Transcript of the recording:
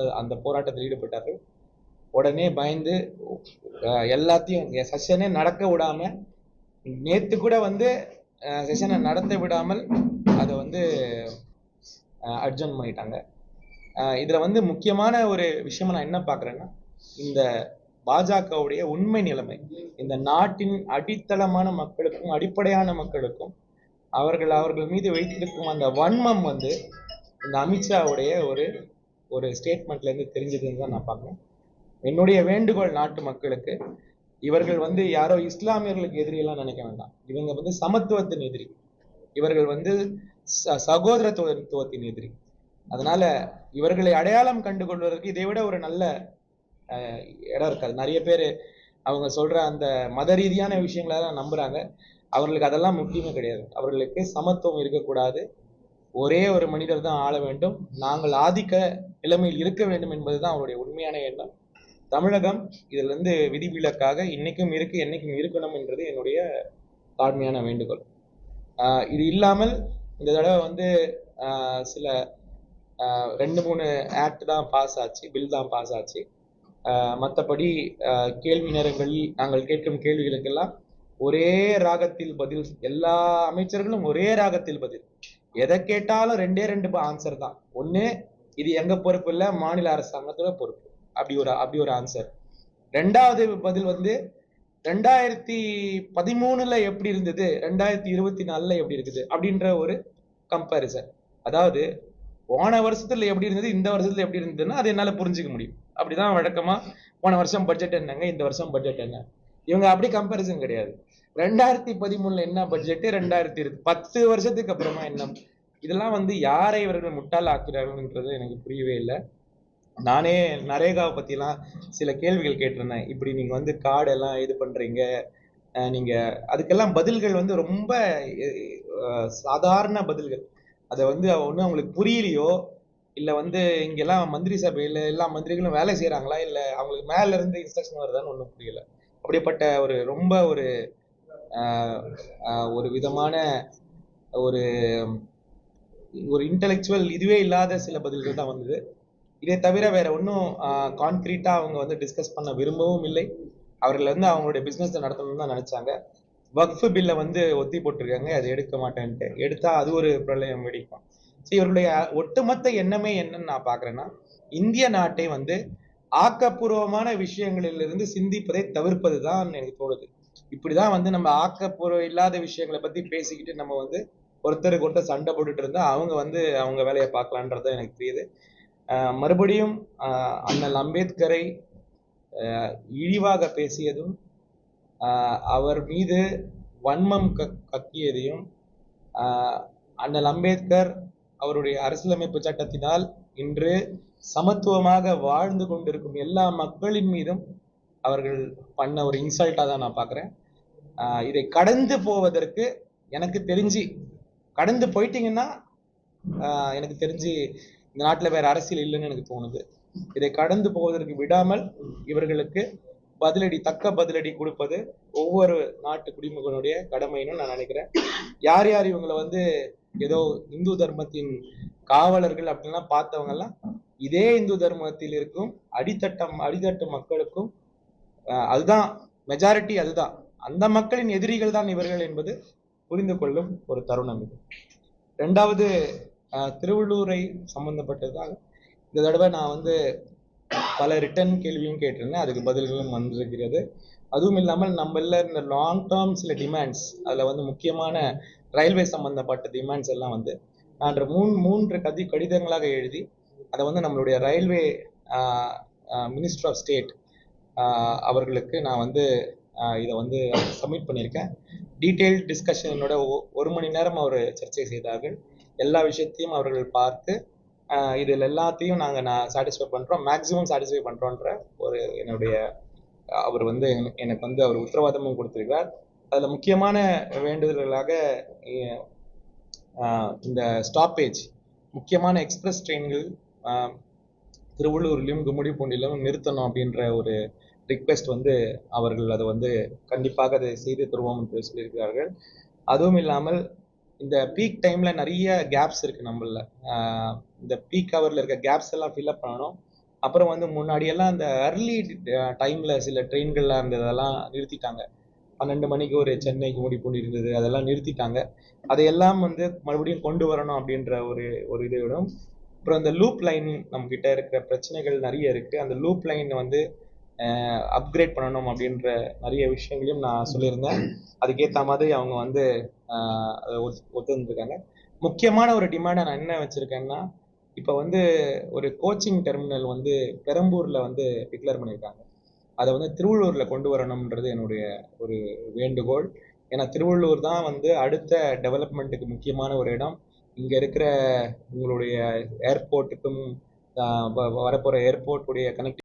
அந்த அந்த போராட்டத்தில் ஈடுபட்டார்கள். உடனே பயந்து எல்லாத்தையும் செஷனே நடக்க விடாம நேத்து கூட வந்து செஷனை நடத்த விடாமல் அதை வந்து அட்ஜன் பண்ணிட்டாங்க. இதில் இதுல வந்து முக்கியமான ஒரு விஷயமா நான் என்ன பார்க்குறேன்னா இந்த பாஜகவுடைய உண்மை நிலைமை இந்த நாட்டின் அடித்தளமான மக்களுக்கும் அடிப்படையான மக்களுக்கும் அவர்கள் அவர்கள் மீது வைத்திருக்கும் அந்த வன்மம் வந்து இந்த அமித்ஷாவுடைய ஒரு ஒரு ஸ்டேட்மெண்ட்லேருந்து தெரிஞ்சதுன்னு தான் நான் பார்க்குறேன் என்னுடைய வேண்டுகோள் நாட்டு மக்களுக்கு இவர்கள் வந்து யாரோ இஸ்லாமியர்களுக்கு எதிரியெல்லாம் நினைக்க வேண்டாம். இவங்க வந்து சமத்துவத்தின் எதிரி. இவர்கள் வந்து ச- சகோதரத்துவத்தின் எதிரி. அதனால இவர்களை அடையாளம் கண்டு கொள்வதற்கு இதை விட ஒரு நல்ல இடம் இருக்காது. நிறைய பேர் அவங்க சொல்ற அந்த மத ரீதியான விஷயங்களெல்லாம் நம்புறாங்க. அவர்களுக்கு அதெல்லாம் முக்கியமே கிடையாது. அவர்களுக்கு சமத்துவம் இருக்கக்கூடாது. ஒரே ஒரு மனிதர் தான் ஆள வேண்டும். நாங்கள் ஆதிக்க நிலைமையில் இருக்க வேண்டும் என்பதுதான் அவருடைய உண்மையான எண்ணம். தமிழகம் இதுல இருந்து விதிவிலக்காக இன்னைக்கும் இருக்கு என்னைக்கும் இருக்கணும் என்றது என்னுடைய தாழ்மையான வேண்டுகோள். இது இல்லாமல் இந்த தடவை வந்து சில ரெண்டு மூணு ஆக்ட் தான் பாஸ் ஆச்சு பில் தான் பாஸ் ஆச்சு. மற்றபடி கேள்வி நேரங்களில் நாங்கள் கேட்கும் கேள்விகளுக்கெல்லாம் ஒரே ராகத்தில் பதில் எல்லா அமைச்சர்களும் ஒரே ராகத்தில் பதில். எதை கேட்டாலும் ரெண்டே ரெண்டு ஆன்சர் தான். ஒன்று இது எங்க பொறுப்பு இல்ல? மாநில அரசாங்கத்தோட பொறுப்பு. அப்படி ஒரு அப்படி ஒரு ஆன்சர் ரெண்டாவது பதில் வந்து ரெண்டாயிரத்தி பதிமூணுல எப்படி இருந்தது? ரெண்டாயிரத்தி இருபத்தி நாலுல எப்படி இருக்குது? அப்படின்ற ஒரு கம்பேரிசன் அதாவது போன வருஷத்துல எப்படி இருந்தது? இந்த வருஷத்துல எப்படி இருந்ததுன்னா அது என்னால புரிஞ்சுக்க முடியும். அப்படிதான் வழக்கமா போன வருஷம் பட்ஜெட் என்னங்க? இந்த வருஷம் பட்ஜெட் என்ன? இவங்க அப்படி கம்பேரிசன் கிடையாது. ரெண்டாயிரத்தி பதிமூணுல என்ன பட்ஜெட் ரெண்டாயிரத்தி இருபது பத்து வருஷத்துக்கு அப்புறமா என்ன? இதெல்லாம் வந்து யாரை இவர்கள் முட்டாள் ஆக்குறாங்கன்றது எனக்கு புரியவே இல்லை. நானே நரேகாவை பத்திலாம் சில கேள்விகள் கேட்டிருந்தேன். இப்படி நீங்க வந்து கார்டு எல்லாம் இது பண்றீங்க நீங்கள் நீங்க அதுக்கெல்லாம் பதில்கள் வந்து ரொம்ப சாதாரண பதில்கள். அதை வந்து ஒன்றும் அவங்களுக்கு புரியலையோ? இல்லை வந்து இங்கெல்லாம் மந்திரி சபையில் எல்லா மந்திரிகளும் வேலை செய்கிறாங்களா இல்லை அவங்களுக்கு மேலேருந்து இன்ஸ்ட்ரக்ஷன் வருதான்னு ஒன்றும் புரியல. அப்படிப்பட்ட ஒரு ரொம்ப ஒரு ஒரு விதமான ஒரு ஒரு இன்டெலெக்சுவல் இதுவே இல்லாத சில பதில்கள் தான் வந்தது. இதை தவிர வேற ஒன்றும் கான்கிரீட்டா அவங்க வந்து டிஸ்கஸ் பண்ண விரும்பவும் இல்லை. அவர்கள் வந்து அவங்களுடைய பிசினஸ் நடத்தணும்னு தான் நினைச்சாங்க. வக்ஃபு பில்லை வந்து ஒத்தி போட்டிருக்காங்க. அது எடுக்க மாட்டேன்ட்டு. எடுத்தா அது ஒரு பிரளயம் வெடிக்கும். ஸோ இவருடைய ஒட்டுமொத்த எண்ணமே என்னன்னு நான் பாக்குறேன்னா இந்திய நாட்டை வந்து ஆக்கப்பூர்வமான விஷயங்களிலிருந்து சிந்திப்பதை தவிர்ப்பது தான் எனக்கு தோணுது. இப்படிதான் வந்து நம்ம ஆக்கப்பூர்வம் இல்லாத விஷயங்களை பத்தி பேசிக்கிட்டு நம்ம வந்து ஒருத்தருக்கு ஒருத்தர் சண்டை போட்டுட்டு இருந்தா அவங்க வந்து அவங்க வேலையை பார்க்கலான்றது எனக்கு தெரியுது. மறுபடியும் அண்ணல் அம்பேத்கரை இழிவாக பேசியதும் அவர் மீது வன்மம் க- கக்கியதையும் அண்ணல் அம்பேத்கர் அவருடைய அரசியலமைப்பு சட்டத்தினால் இன்று சமத்துவமாக வாழ்ந்து கொண்டிருக்கும் எல்லா மக்களின் மீதும் அவர்கள் பண்ண ஒரு இன்சல்ட்டாக தான் நான் பார்க்குறேன் இதை கடந்து போவதற்கு எனக்கு தெரிஞ்சு கடந்து போயிட்டீங்கன்னா எனக்கு தெரிஞ்சு இந்த நாட்டில் வேற அரசியல் இல்லைன்னு எனக்கு தோணுது. இதை கடந்து போவதற்கு விடாமல் இவர்களுக்கு பதிலடி தக்க பதிலடி கொடுப்பது ஒவ்வொரு நாட்டு குடிமகனுடைய கடமைன்னு நான் நினைக்கிறேன். யார் யார் இவங்களை வந்து ஏதோ இந்து தர்மத்தின் காவலர்கள் அப்படின்லாம் பார்த்தவங்கெல்லாம் இதே இந்து தர்மத்தில் இருக்கும் அடித்தட்டம் அடித்தட்டு மக்களுக்கும் அதுதான் மெஜாரிட்டி அதுதான். அந்த மக்களின் எதிரிகள் தான் இவர்கள் என்பது புரிந்து கொள்ளும் ஒரு தருணம் இது. ரெண்டாவது திருவள்ளூரை சம்பந்தப்பட்டதாக இந்த தடவை நான் வந்து பல ரிட்டர்ன் கேள்வியும் கேட்டிருந்தேன். அதுக்கு பதில்களும் வந்திருக்கிறது. அதுவும் இல்லாமல் நம்மள இந்த லாங் டேர்ம் சில டிமாண்ட்ஸ் அதில் வந்து முக்கியமான ரயில்வே சம்பந்தப்பட்ட டிமாண்ட்ஸ் எல்லாம் வந்து நான் மூணு மூன்று கதி கடிதங்களாக எழுதி அதை வந்து நம்மளுடைய ரயில்வே மினிஸ்டர் ஆஃப் ஸ்டேட் அவர்களுக்கு நான் வந்து இதை வந்து சப்மிட் பண்ணியிருக்கேன். டீட்டெயில் டிஸ்கஷனோட ஒரு மணி நேரம் அவர் சர்ச்சை செய்தார்கள். எல்லா விஷயத்தையும் அவர்கள் பார்த்து இதில் எல்லாத்தையும் நாங்கள் நான் சாட்டிஸ்ஃபை பண்ணுறோம் மேக்ஸிமம் சாட்டிஸ்ஃபை பண்ணுறோன்ற ஒரு என்னுடைய அவர் வந்து எனக்கு- வந்து அவர் உத்தரவாதமும் கொடுத்துருக்கிறார். அதில் முக்கியமான வேண்டுதல்களாக இந்த ஸ்டாப்பேஜ் முக்கியமான எக்ஸ்பிரஸ் ட்ரெயின்கள் திருவள்ளூர்லையும் கும்முடி பூண்டிலும் நிறுத்தணும் அப்படின்ற ஒரு ரிக்வெஸ்ட் வந்து அவர்கள் அதை வந்து கண்டிப்பாக அதை செய்து தருவோம் என்று சொல்லியிருக்கிறார்கள். அதுவும் இல்லாமல் இந்த பீக் டைம்ல நிறைய கேப்ஸ் இருக்கு நம்மள. இந்த பீக் ஹவர்ல இருக்க கேப்ஸ் எல்லாம் ஃபில்அப் பண்ணணும். அப்புறம் வந்து முன்னாடியெல்லாம் அந்த அர்லி டைமில் சில ட்ரெயின்கள்லாம் இருந்ததெல்லாம் நிறுத்திட்டாங்க. பன்னெண்டு மணிக்கு ஒரு சென்னைக்கு ஓடி பூண்டி இருந்தது அதெல்லாம் நிறுத்திட்டாங்க. அதையெல்லாம் வந்து மறுபடியும் கொண்டு வரணும் அப்படின்ற ஒரு ஒரு இதை விடும். அப்புறம் இந்த லூப் லைன் நம்மக்கிட்ட இருக்கிற பிரச்சனைகள் நிறைய இருக்குது அந்த லூப் லைன் வந்து அப்கிரேட் பண்ணணும் அப்படின்ற நிறைய விஷயங்களையும் நான் சொல்லியிருந்தேன். அதுக்கேற்ற மாதிரி அவங்க வந்து அதை ஒத்து ஒத்துருந்துருக்காங்க. முக்கியமான ஒரு டிமாண்டை நான் என்ன வச்சுருக்கேன்னா இப்போ வந்து ஒரு கோச்சிங் டெர்மினல் வந்து பெரம்பூரில் வந்து டிக்ளேர் பண்ணியிருக்காங்க. அதை வந்து திருவள்ளூரில் கொண்டு வரணுன்றது என்னுடைய ஒரு வேண்டுகோள். ஏன்னா திருவள்ளூர் தான் வந்து அடுத்த டெவலப்மெண்ட்டுக்கு முக்கியமான ஒரு இடம். இங்கே இருக்கிற உங்களுடைய ஏர்போர்ட்டுக்கும் வரப்போகிற ஏர்போர்ட்டுடைய கனெக்ட்